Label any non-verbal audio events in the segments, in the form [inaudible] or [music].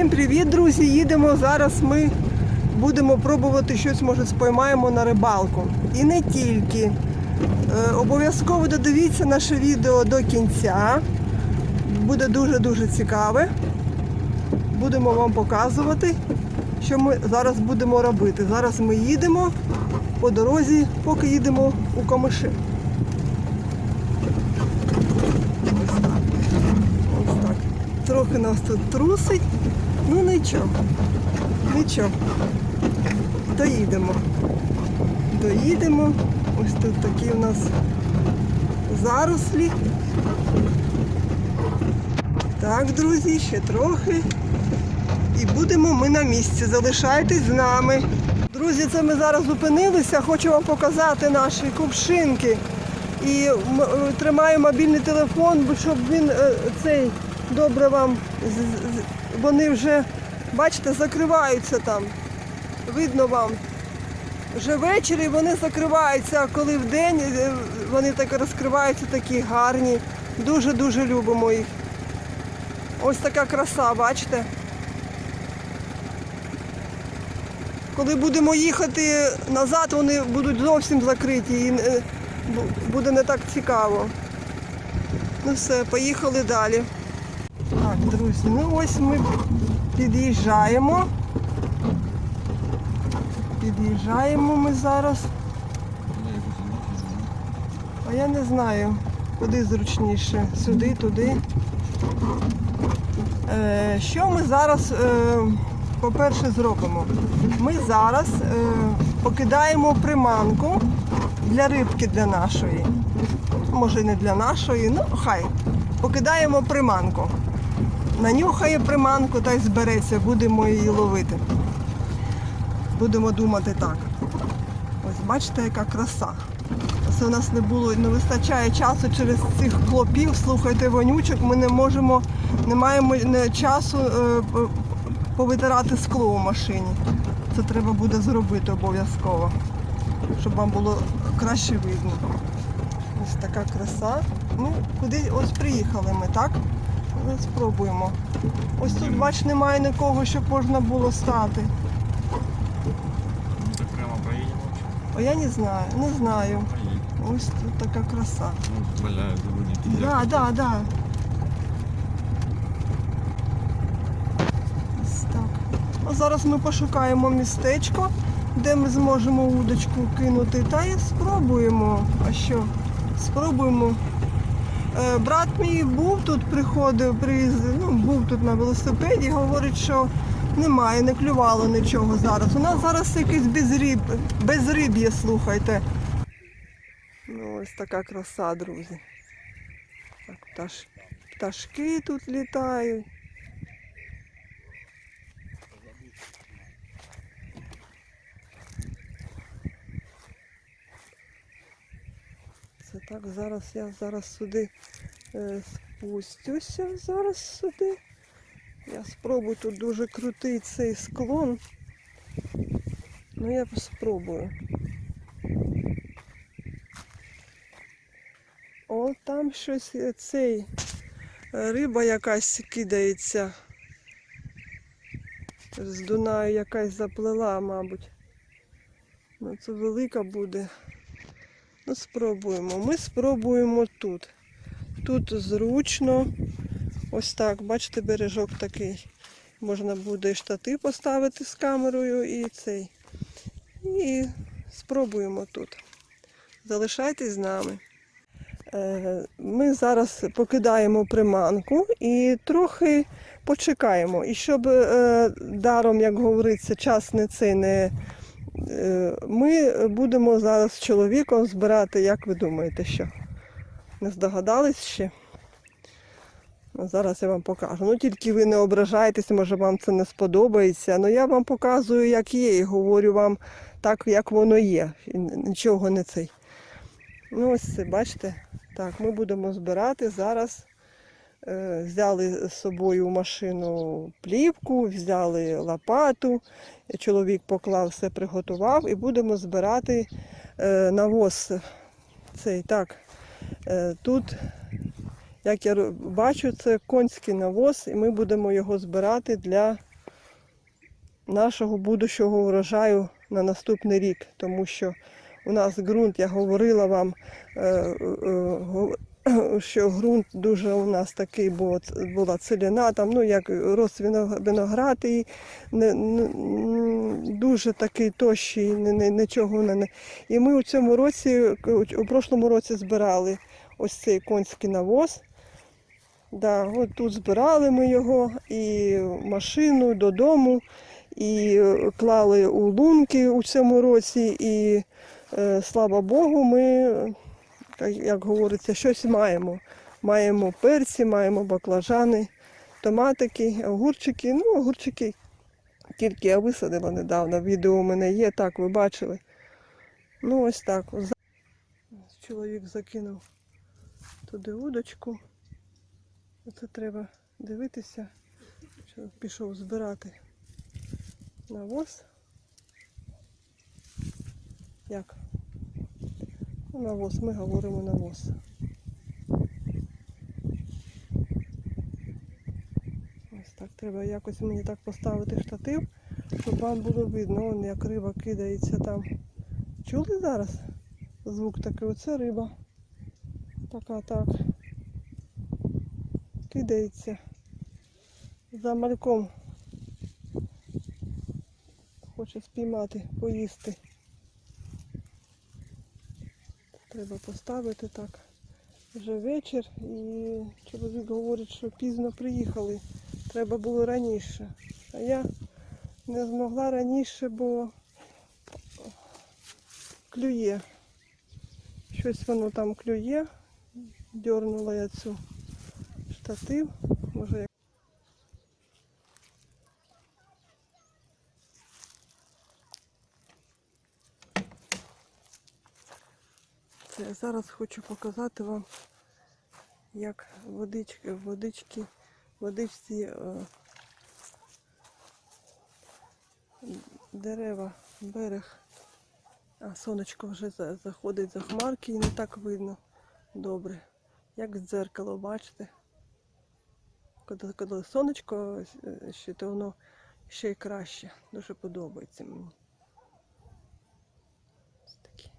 Всім привіт, друзі! Їдемо зараз. Ми будемо пробувати щось, може, споймаємо на рибалку. І не тільки. Е, обов'язково додивіться наше відео до кінця. Буде дуже-дуже цікаве. Будемо вам показувати, що ми зараз будемо робити. Зараз ми їдемо по дорозі, поки їдемо у так. Трохи нас тут трусить. Ну нічого. Нічого. Доїдемо. Доїдемо. Ось тут такі у нас зарослі. Так, друзі, ще трохи. І будемо ми на місці. Залишайтесь з нами. Друзі, це ми зараз зупинилися. Хочу вам показати наші кувшинки. І е, тримаю мобільний телефон, щоб він е, цей добре вам. Вони вже, бачите, закриваються там. Видно вам. Вже ввечері вони закриваються, а коли вдень е, вони так розкриваються такі гарні. Дуже-дуже любимо їх. Ось така краса, бачите? Коли будемо їхати назад, вони будуть зовсім закриті і е, буде не так цікаво. Ну все, поїхали далі. Так, друзі, ну ось ми під'їжджаємо. Під'їжджаємо ми зараз. А я не знаю, куди зручніше. Сюди, туди. Е, що ми зараз, е, по-перше, зробимо? Ми зараз е, покидаємо приманку для рибки для нашої. Може не для нашої, ну хай. Покидаємо приманку. Нанюхає приманку та й збереться, будемо її ловити. Будемо думати так. Ось бачите, яка краса. Це у нас не було, не вистачає часу через цих хлопів, слухайте, вонючок, ми не можемо, не маємо часу е, повитирати скло у машині. Це треба буде зробити обов'язково, щоб вам було краще видно. Ось така краса. Ну, куди ось приїхали ми, так? Але спробуємо. Ось тут, бач, немає нікого, щоб можна було стати. Так прямо проедем вообще? О, я не знаю, не знаю. Ось тут така краса. Ну. Да, да, да. Ось так. А зараз ми пошукаємо містечко, де ми зможемо удочку кинути. Та і спробуємо. А що? Спробуємо. Е, брат мій був тут, приходив, приїздив, ну, був тут на велосипеді, говорить, що немає, не клювало нічого зараз. У нас зараз якийсь безріб, безриб'є, слухайте. Ну, ось така краса, друзі. Так, пташ... пташки тут літають. Це так, зараз я зараз сюди е, спустюся, зараз сюди. Я спробую тут дуже крутий цей склон. Ну я спробую. О, там щось цей е, риба якась кидається. З Дунаю якась заплила, мабуть. Ну, це велика буде. Ну, спробуємо. Ми спробуємо тут. Тут зручно. Ось так, бачите, бережок такий. Можна буде штати поставити з камерою і цей. І спробуємо тут. Залишайтесь з нами. Е, Ми зараз покидаємо приманку і трохи почекаємо. І щоб е, даром, як говориться, час не цей не. Е, Ми будемо зараз з чоловіком збирати, як ви думаєте, що? Не здогадались ще? Ну, Зараз я вам покажу. Ну тільки ви не ображайтесь, може вам це не сподобається. Ну я вам показую, як є, і говорю вам так, як воно є. Нічого не цей. Ну ось це, бачите. Так, ми будемо збирати зараз. Е, взяли з собою в машину плівку, взяли лопату. Чоловік поклав, все приготував і будемо збирати е, навоз. Цей так. Е, тут, як я бачу, це конський навоз, і ми будемо його збирати для нашого будущого урожаю на наступний рік, тому що у нас ґрунт, я говорила вам, [clears throat] що ґрунт дуже у нас такий був, була целіна, там, ну як рос вино- виноград і не, не- дуже такий тощий, не, не, нічого не. І ми у цьому році, у прошлому році збирали ось цей конський навоз. Да, от тут збирали ми його і машину додому, і е, клали у лунки у цьому році, і е, слава Богу, ми, так як говориться, щось маємо. Маємо перці, маємо баклажани, томатики, огурчики. Ну, огурчики тільки я висадила недавно. Відео у мене є, так, ви бачили. Ну, ось так. Чоловік закинув туди удочку. Оце треба дивитися, що пішов збирати навоз. Як? Навоз, ми говоримо навоз. Ось так, треба якось мені так поставити штатив, щоб вам було видно, он як риба кидається там. Чули зараз? Звук такий, оце риба. Така так. Кидається. За мальком. Хоче спіймати, поїсти. Треба поставити так. Вже вечір і чоловік говорить, що пізно приїхали. Треба було раніше. А я не змогла раніше, бо клює. Щось воно там клює. Дьорнула я цю штатив. Може. Це я зараз хочу показати вам, як водички, водички, водичці е, дерева, берег. А сонечко вже заходить за хмарки і не так видно добре. Як з дзеркало, бачите? Коли, коли сонечко е, ще, то воно ще й краще. Дуже подобається мені. Ось такі.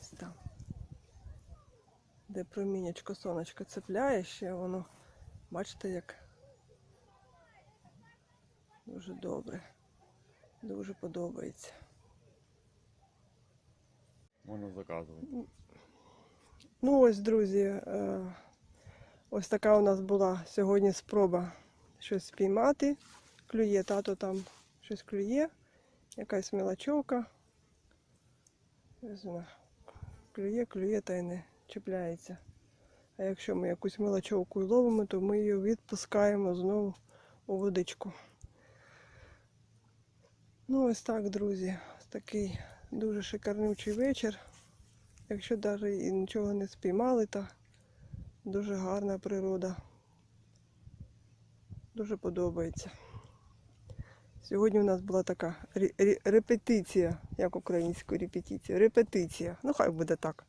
Ось там. Де промінячко сонечко цепляє, ще воно, бачите, як дуже добре. Дуже подобається. Можна заказувати. Ну ось, друзі, е, ось така у нас була сьогодні спроба щось спіймати. Клює, тато там щось клює, якась мелочовка. Клює, клює та й не чіпляється. А якщо ми якусь мелочовку ловимо, то ми її відпускаємо знову у водичку. Ну, ось так, друзі. Такий дуже шикарнючий вечір. Якщо навіть і нічого не спіймали, то дуже гарна природа. Дуже подобається. Сьогодні у нас була така ре- ре- репетиція, як українською репетиція. Репетиція. Ну, хай буде так.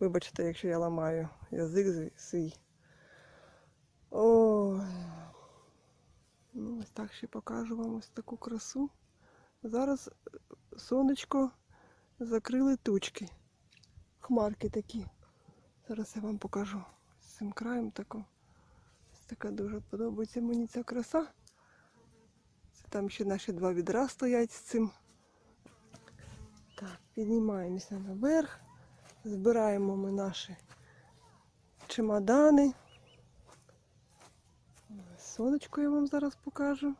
Вибачте, якщо я ламаю язик свій. Ой. Ну, ось так ще покажу вам ось таку красу. Зараз е, сонечко закрили тучки хмарки такі. Зараз я вам покажу з цим краєм таку. Ось така дуже подобається мені ця краса. Це там ще наші два відра стоять з цим. Так, піднімаємося наверх. Збираємо ми наші чемодани. Сонечко я вам зараз покажу.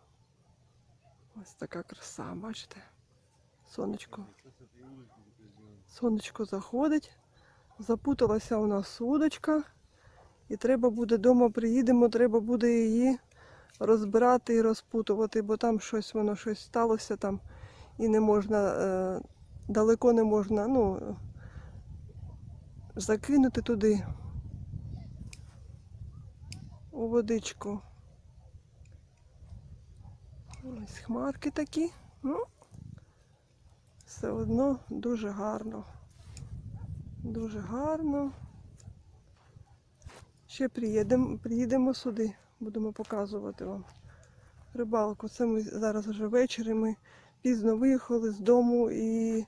Ось така краса, бачите? Сонечко. Сонечко заходить. Запуталася у нас удочка. І треба буде вдома приїдемо, треба буде її розбирати і розпутувати, бо там щось воно щось сталося там і не можна, е, далеко не можна, ну, закинути туди у водичку. Ось хмарки такі. Ну, все одно дуже гарно. Дуже гарно. Ще приїдемо, приїдемо сюди, будемо показувати вам. рибалку. Це ми зараз вже ввечері. Ми пізно виїхали з дому і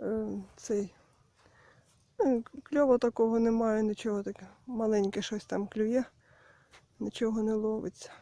е, цей. Ну, Кльова такого немає, нічого таке. Маленьке щось там клює, нічого не ловиться.